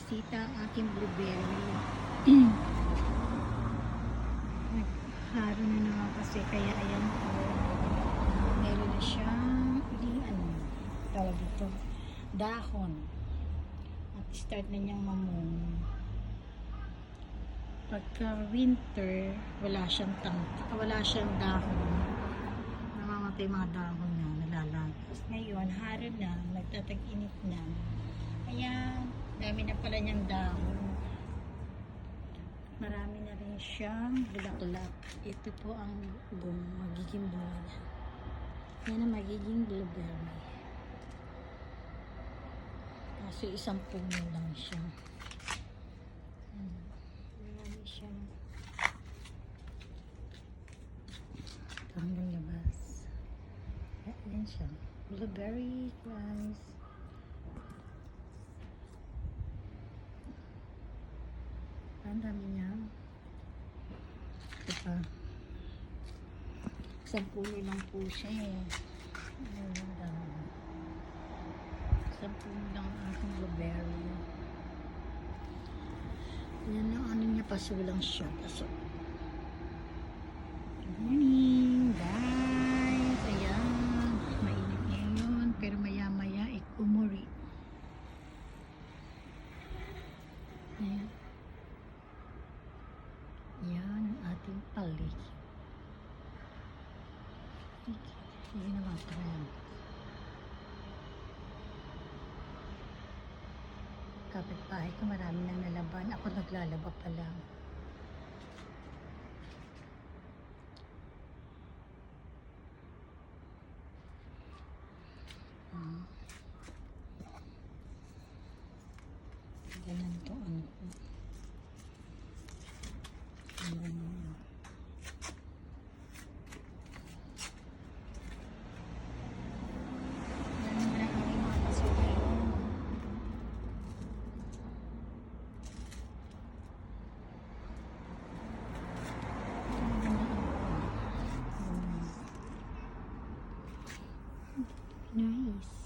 bumisita ang aking blueberry. Nagharo na naman kasi kaya ayan po. Meron na siyang hindi ano, tawag dito, dahon. At start na niyang mamong. Pagka winter, wala siyang tang, wala siyang dahon. Namamatay mga dahon na, nalalagas. Ngayon, haro na, nagtatag-init na. Kaya, dami na pala niyang dahon. Marami na rin siyang bulaklak. Ito po ang bum, magiging bunga niya. Yan ang magiging blueberry. Kaso isang puno lang siya. Hmm. Marami siya. Hanggang labas. Ayan siya. Blueberry, guys. Ang dami niya. Ito pa. Isang puno lang po siya eh. Ang dami. Isang puno lang ang aking blueberry. Yan ang ano niya, paso lang siya. Paso. paligid. Paligid. Yun ang mga tram. Kapit-bahay ko, marami nang nalaban. Ako naglalaba pa lang. Hmm. Ganun to ano ko. nice.